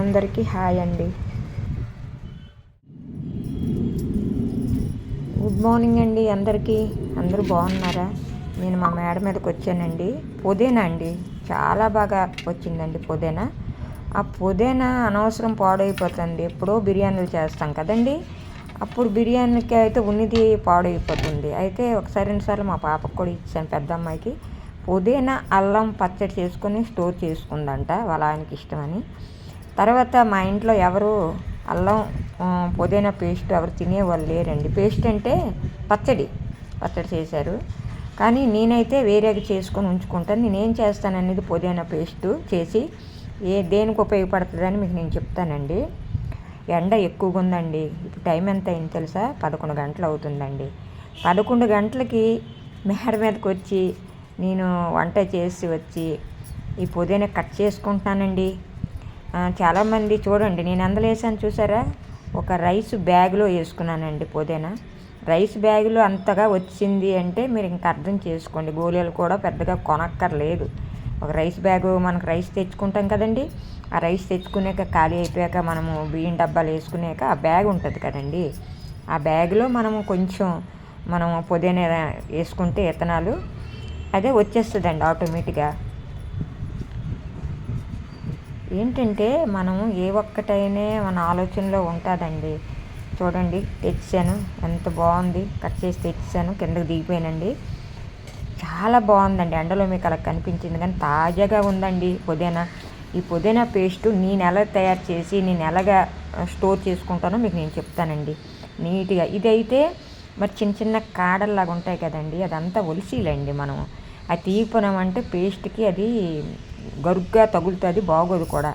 అందరికీ హాయ్ అండి. Good morning అండి అందరికీ. అందరూ బాగున్నారా? నేను మా మేడ మీదకి వచ్చానండి. పుదీనా అండి. చాలా బాగా వచ్చిందండి పుదీనా. ఆ పుదీనా అనవసరం పాడైపోతుంది. ఎప్పుడో బిర్యానీలు చేస్తాం కదండి. అప్పుడు బిర్యానీకి అయితే ఉన్నది పాడైపోతుంది. అయితే ఒకసారి రెండుసార్లు మా పాపకు కూడా ఇచ్చాను పెద్ద అమ్మాయికి. పుదీనా అల్లం పచ్చడి చేసుకొని స్టోర్ చేసుకుందంట. వాళ్ళ ఆయనకి ఇష్టమని. తర్వాత మా ఇంట్లో ఎవరు అల్లం పుదీనా పేస్ట్ ఎవరు తినేవాళ్ళు లేరండి. పేస్ట్ అంటే పచ్చడి పచ్చడి చేశారు. కానీ నేనైతే వేరేగా చేసుకొని ఉంచుకుంటాను నేనేం చేస్తాననేది పుదీనా పేస్ట్ చేసి ఏ దేనికి ఉపయోగపడుతుందని మీకు నేను చెప్తానండి. ఎండ ఎక్కువగా ఉందండి. ఇప్పుడు టైం ఎంత అయింది తెలుసా? పదకొండు గంటలు అవుతుందండి. పదకొండు గంటలకి మేడ మీదకి వచ్చి నేను వంట చేసి వచ్చి ఈ పుదీనా కట్ చేసుకుంటున్నానండి. చాలామంది చూడండి నేను ఎందులో వేసాను చూసారా? ఒక రైస్ బ్యాగ్లో వేసుకున్నానండి పుదీనా. రైస్ బ్యాగ్లో అంతగా వచ్చింది అంటే మీరు ఇంకా అర్థం చేసుకోండి గోళీలు కూడా పెద్దగా కొనక్కర్లేదు. ఒక రైస్ బ్యాగ్ మనకు రైస్ తెచ్చుకుంటాం కదండి ఆ రైస్ తెచ్చుకునేక ఖాళీ అయిపోయాక మనము బియ్యం డబ్బాలు వేసుకునేక ఆ బ్యాగ్ ఉంటుంది కదండి. ఆ బ్యాగ్లో మనము కొంచెం మనం పుదీనా వేసుకుంటే ఇతనాలు అదే వచ్చేస్తుందండి ఆటోమేటిక్గా. ఏంటంటే మనం ఏ ఒక్కటైనా మన ఆలోచనలో ఉంటుందండి. చూడండి తెచ్చాను ఎంత బాగుంది. కట్ చేసి తెచ్చాను కిందకు దిగిపోయానండి. చాలా బాగుందండి. ఎండలో మీకు అలా కనిపించింది. కానీ తాజాగా ఉందండి పుదీనా. ఈ పుదీనా పేస్ట్ నేను ఎలా తయారు చేసి నేను ఎలాగా స్టోర్ చేసుకుంటానో మీకు నేను చెప్తానండి. నీట్గా. ఇదైతే మరి చిన్న చిన్న కాడల్లాగా ఉంటాయి కదండి. అదంతా ఒలిసిలండి మనం అది తీయపోనామంటే పేస్ట్కి అది గరుగ్గా తగులుతుంది బాగోదు కూడా.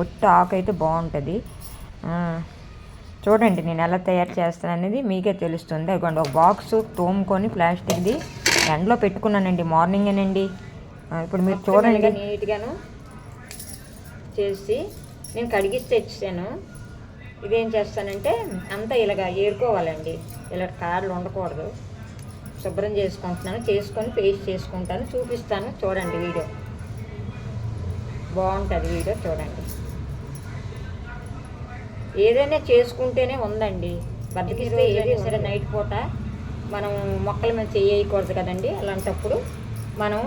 ఒట్టి ఆకు అయితే బాగుంటుంది. చూడండి నేను ఎలా తయారు చేస్తాను అనేది మీకే తెలుస్తుంది. అదిగోండి ఒక బాక్స్ తోముకొని ప్లాస్టిక్ది ఎండలో పెట్టుకున్నానండి మార్నింగేనండి ఇప్పుడు మీరు చూడండి. నీట్గాను చేసి నేను కడిగిస్తే తెచ్చాను. ఇదేం చేస్తానంటే అంతా ఇలాగ ఏరుకోవాలండి. ఇలా కార్లు ఉండకూడదు. శుభ్రం చేసుకుంటున్నాను చేసుకొని పేస్ట్ చేసుకుంటాను చూపిస్తాను చూడండి వీడియో. బాగుంటుంది వీడియో చూడండి. ఏదైనా చేసుకుంటేనే ఉందండి. బద్దకిస్తే ఏది సరే నైట్ పూట మనం మొక్కల మీద చేయకూడదు కదండి అలాంటప్పుడు. మనం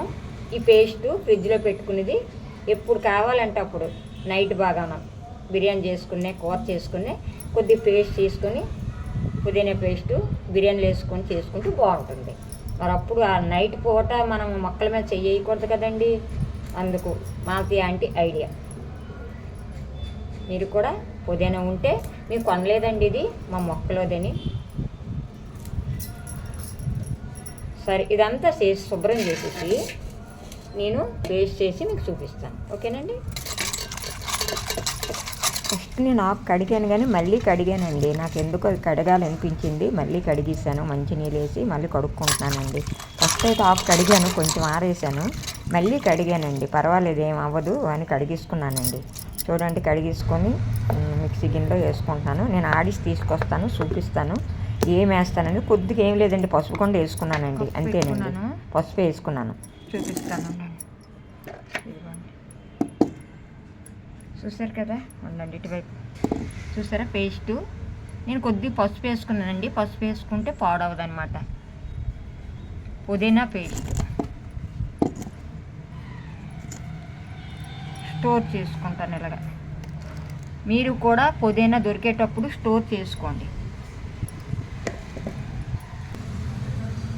ఈ పేస్ట్ ఫ్రిడ్జ్లో పెట్టుకునేది ఎప్పుడు కావాలంటే అప్పుడు నైట్ బాగా మనం బిర్యానీ చేసుకునే కూర చేసుకునే కొద్ది పేస్ట్ తీసుకొని పుదీనా పేస్టు బిర్యానీలు వేసుకొని చేసుకుంటే బాగుంటుంది. మరి అప్పుడు ఆ నైట్ పూట మనం మొక్కల మీద చేయకూడదు కదండి. అందుకు మాలతి ఆంటీ ఐడియా. మీరు కూడా పుదీనా ఉంటే మీకు కొనలేదండి ఇది మా మొక్కలోదని. సరే ఇదంతా చేసి శుభ్రం చేసేసి నేను పేస్ట్ చేసి మీకు చూపిస్తాను. ఓకేనండి? నేను ఆకు కడిగాను కానీ మళ్ళీ కడిగానండి. నాకు ఎందుకు అది కడగాలనిపించింది. మళ్ళీ కడిగిస్తాను మంచి నీళ్ళు వేసి మళ్ళీ కడుక్కుంటున్నానండి. ఫస్ట్ అయితే ఆకు కడిగాను. కొంచెం ఆరేసాను మళ్ళీ కడిగానండి. పర్వాలేదు ఏం అవ్వదు అని కడిగేసుకున్నానండి. చూడండి కడిగేసుకొని మిక్సీ గిన్నెలో వేసుకుంటున్నాను. నేను ఆడిసి తీసుకొస్తాను చూపిస్తాను. ఏం వేస్తానని కొద్దిగా ఏం లేదండి. పసుపు కొండ వేసుకున్నానండి. అంతేనండి. పసుపు వేసుకున్నాను. చూపిస్తాను. చూసారు కదా? ఉండండి ఇటువైపు. చూసారా? పేస్టు. నేను కొద్దిగా పసుపు వేసుకున్నానండి. పసుపు వేసుకుంటే పాడవదు అనమాట పుదీనా పేస్ట్. స్టోర్ చేసుకుంటాను ఇలాగా. మీరు కూడా పుదీనా దొరికేటప్పుడు స్టోర్ చేసుకోండి.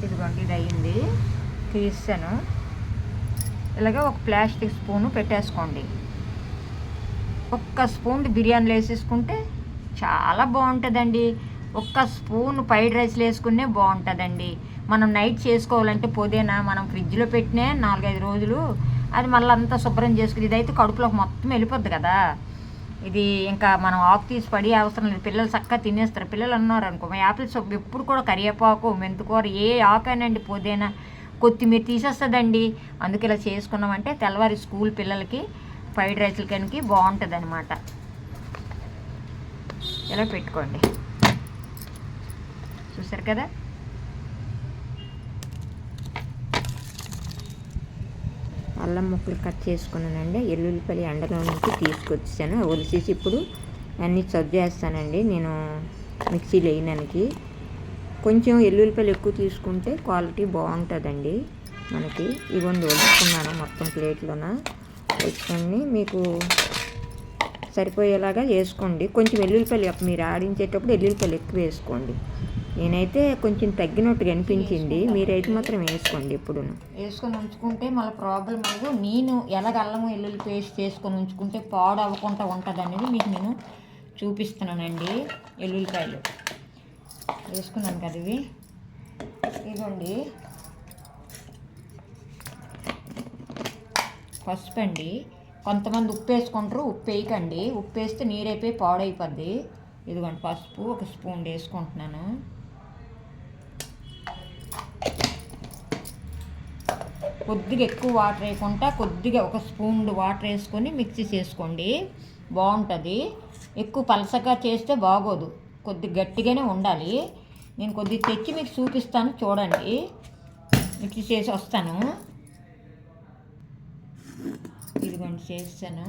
ఇదిగోండి ఇది అయింది తీసాను ఇలాగ ఒక ప్లాస్టిక్ స్పూను పెట్టేసుకోండి. ఒక్క స్పూన్ బిర్యానీలో వేసేసుకుంటే చాలా బాగుంటుందండి. ఒక్క స్పూన్ ఫ్రైడ్ రైస్లో వేసుకునే బాగుంటుందండి. మనం నైట్ చేసుకోవాలంటే పుదీనా? మనం ఫ్రిడ్జ్లో పెట్టినే నాలుగైదు రోజులు అది మళ్ళీ అంతా శుభ్రం చేసుకుని ఇదైతే కడుపులోకి మొత్తం వెళ్ళిపోద్ది కదా. ఇది ఇంకా మనం ఆకు తీసి పడి అవసరం లేదు. పిల్లలు చక్కగా తినేస్తారు. పిల్లలు అన్నారు అనుకో మా యాపిల్ సొప్పు ఎప్పుడు కూడా కరివేపాకు మెంతుకూర ఏ ఆకైనండి పుదీనా? కొత్తిమీర తీసేస్తుందండి. అందుకు ఇలా చేసుకున్నామంటే తెల్లవారి స్కూల్ పిల్లలకి ఫ్రైడ్ రైస్ల కనుక బాగుంటుంది అనమాట ఇలా పెట్టుకోండి. చూసారు కదా? అల్లం ముక్కలు కట్ చేసుకున్నానండి. ఎల్లుల్లిపల్లి ఎండలో నుంచి తీసుకొచ్చాను. ఒలిసేసి ఇప్పుడు అన్నీ సర్వ్ చేస్తానండి. నేను మిక్సీ వేయడానికి కొంచెం ఎల్లుల్లిపల్లి ఎక్కువ తీసుకుంటే క్వాలిటీ బాగుంటుందండి మనకి. ఇవన్నీ వదులుకున్నాను మొత్తం ప్లేట్లోన. వచ్చుకొని మీకు సరిపోయేలాగా వేసుకోండి. కొంచెం ఎల్లుల్లిపల్లి మీరు ఆడించేటప్పుడు ఎల్లుల్లిపల్లి ఎక్కువ వేసుకోండి. నేనైతే కొంచెం తగ్గినట్టుగా అనిపించింది. మీరైతే మాత్రం వేసుకోండి ఇప్పుడు వేసుకొని ఉంచుకుంటే మళ్ళీ ప్రాబ్లం లేదు నేను ఎలాగ అల్లము వెల్లుల్లి పేస్ట్ చేసుకొని ఉంచుకుంటే పాడు అవ్వకుండా ఉంటుంది అనేది మీకు నేను చూపిస్తున్నానండి. ఎల్లుల్లిపాయలు. వేసుకున్నాను కదా ఇవి. ఇదిగోండి. పసుపు అండి కొంతమంది ఉప్పు వేసుకుంటారు ఉప్పు వేయకండి ఉప్పు వేస్తే నీరైపోయి పాడైపోద్ది. ఇదిగోండి పసుపు ఒక స్పూన్ వేసుకుంటున్నాను. కొద్దిగా ఎక్కువ వాటర్ వేయకుండా కొద్దిగా ఒక స్పూన్ వాటర్ వేసుకొని మిక్సీ చేసుకోండి. బాగుంటుంది. ఎక్కువ పలసగా చేస్తే బాగోదు. కొద్ది గట్టిగానే ఉండాలి. నేను కొద్దిగా తెచ్చి మీకు చూపిస్తాను చూడండి. మిక్సీ చేసి వస్తాను. ఇదిగోండి చేస్తాను.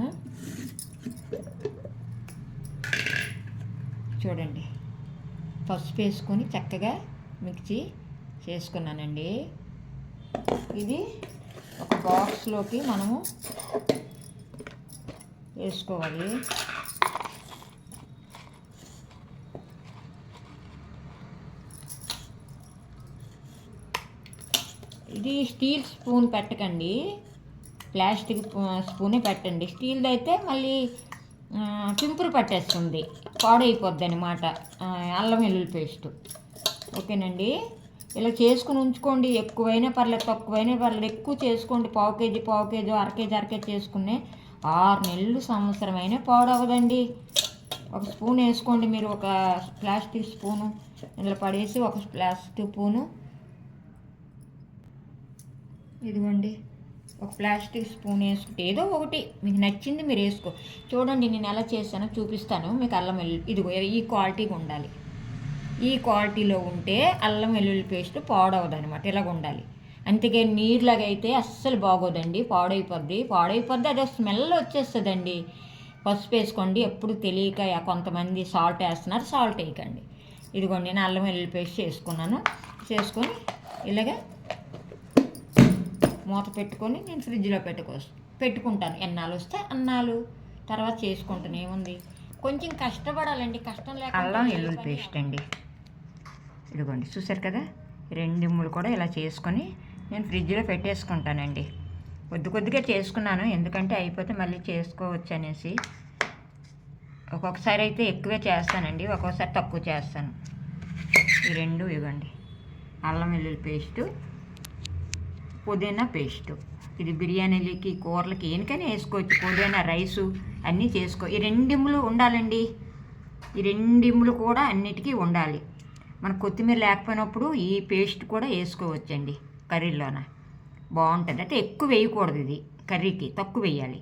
చూడండి పసుపు వేసుకొని చక్కగా మిక్సీ చేసుకున్నానండి. ఇది ఒక బాక్స్లోకి మనము వేసుకోవాలి. ఇది స్టీల్ స్పూన్ పెట్టకండి. ప్లాస్టిక్ స్పూనే పెట్టండి. స్టీల్ది అయితే మళ్ళీ పింపురు పట్టేస్తుంది. పాడైపోద్ది అనమాట అల్లం వెల్లుల్లి పేస్ట్. ఓకేనండి? ఇలా చేసుకుని ఉంచుకోండి. ఎక్కువైనా పర్లేదు తక్కువైనా పర్లేదు. ఎక్కువ చేసుకోండి. పావు కేజీ పావు కేజీ అర కేజీ అర కేజీ చేసుకునే ఆరు నెలలు సంవత్సరం అయినా పాడవదండి. ఒక స్పూన్ వేసుకోండి మీరు. ఒక ప్లాస్టిక్ స్పూను. ఇందులో పడేసి ఒక ప్లాస్టిక్ స్పూను. ఇదిగోండి. ఒక ప్లాస్టిక్ స్పూన్ వేసుకుంటే ఏదో ఒకటి మీకు నచ్చింది మీరు వేసుకో. చూడండి నేను ఎలా చేస్తానో చూపిస్తాను. మీకు అల్లం వెల్లుల్లి ఇదిగో ఈ క్వాలిటీగా ఉండాలి. ఈ క్వాలిటీలో ఉంటే అల్లం వెల్లుల్లి పేస్ట్ పాడవదు అనమాట ఇలాగ ఉండాలి. అంతకే నీరులాగా అయితే అస్సలు బాగోదండి పాడైపోద్ది. పాడైపోద్ది అదే స్మెల్ వచ్చేస్తుందండి. పసుపు వేసుకోండి ఎప్పుడు తెలియక కొంతమంది సాల్ట్ వేస్తున్నారు సాల్ట్ వేయకండి. ఇదిగోండి నేను అల్లం వెల్లుల్లి పేస్ట్ చేసుకున్నాను. చేసుకొని ఇలాగా మూత పెట్టుకొని నేను ఫ్రిడ్జ్లో పెట్టుకో పెట్టుకుంటాను. ఎన్నాళ్ళు వస్తే అన్నాలు తర్వాత చేసుకుంటాను. ఏముంది? కొంచెం కష్టపడాలండి. కష్టం లేక అల్లం వెల్లుల్లి పేస్ట్ అండి. ఇదిగోండి. చూసారు కదా? రెండు ముళ్ళు కూడా ఇలా చేసుకొని నేను ఫ్రిడ్జ్లో పెట్టేసుకుంటానండి. కొద్ది కొద్దిగా చేసుకున్నాను. ఎందుకంటే అయిపోతే మళ్ళీ చేసుకోవచ్చు అనేసి. ఒక్కొక్కసారి అయితే ఎక్కువే చేస్తానండి. ఒక్కొక్కసారి తక్కువ చేస్తాను. ఈ రెండు ఇవ్వండి. అల్లం వెల్లుల్లి పేస్టు పుదీనా పేస్టు. ఇది బిర్యానీలకి కూరలకి ఏనికైనా వేసుకోవచ్చు. పుదీనా రైసు అన్నీ చేసుకో. ఈ రెండిమ్ములు ఉండాలండి. ఈ రెండిమ్ములు కూడా అన్నిటికీ ఉండాలి. మన కొత్తిమీర లేకపోయినప్పుడు ఈ పేస్ట్ కూడా వేసుకోవచ్చండి కర్రీలోన. బాగుంటుంది. అంటే ఎక్కువ వేయకూడదు ఇది కర్రీకి తక్కువ వేయాలి.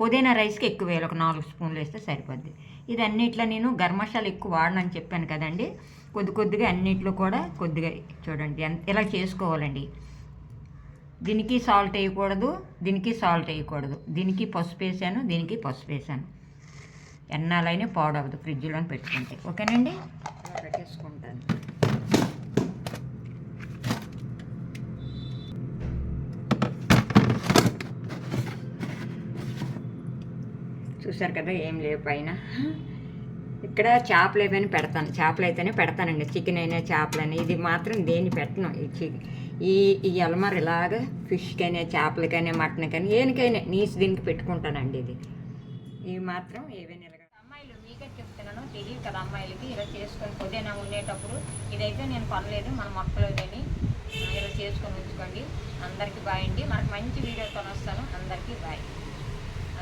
పుదీనా రైస్కి ఎక్కువ వేయాలి. ఒక నాలుగు స్పూన్లు వేస్తే సరిపోద్ది. ఇది అన్నిట్లో నేను గరం ఎక్కువ వాడనని చెప్పాను కదండి. కొద్ది కొద్దిగా అన్నిట్లో కూడా కొద్దిగా చూడండి. ఎంత- ఇలా చేసుకోవాలండి. దీనికి సాల్ట్ వేయకూడదు దీనికి సాల్ట్ వేయకూడదు. దీనికి పసుపు వేసాను దీనికి పసుపు వేసాను. ఎన్నాలైనా పాడవదు ఫ్రిడ్జ్లో పెట్టుకుంటే. ఓకేనండి? పెట్టేసుకుంటాను. చూసారు కదా ఏం లేవు పైన. ఇక్కడ చేపలు ఏమైనా పెడతాను. చేపలు అయితేనే పెడతానండి. చికెన్ అయినా చేపలని. ఇది మాత్రం దేన్ని పెట్టను. ఈ చికెన్ ఈ ఈ అలమర ఇలాగ ఫిష్కైనా చేపలకైనా కానీ ఏనికైనా నీసు దీనికి పెట్టుకుంటానండి ఇది. ఇవి మాత్రం ఏవైనా అమ్మాయిలు మీకే చెప్తున్నాను తెలియదు కదా అమ్మాయిలకి ఇలా చేసుకొని పొద్దున ఉండేటప్పుడు ఇదైతే నేను కొనలేదు మన మొక్కలోదని ఇలా చేసుకొని ఉంచుకోండి. అందరికీ బాయ్ అండి. మనకు మంచి వీడియోతో వస్తాను అందరికీ బాయ్.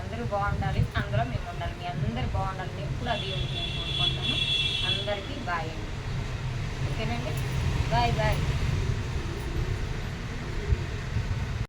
అందరూ బాగుండాలి. అందులో మేము ఉండాలి. మీ అందరు బాగుండాలి. నేను ఎప్పుడు అది నేను కోరుకుంటాను అందరికీ బాయ్ అండి. ఓకేనండి? Bye bye.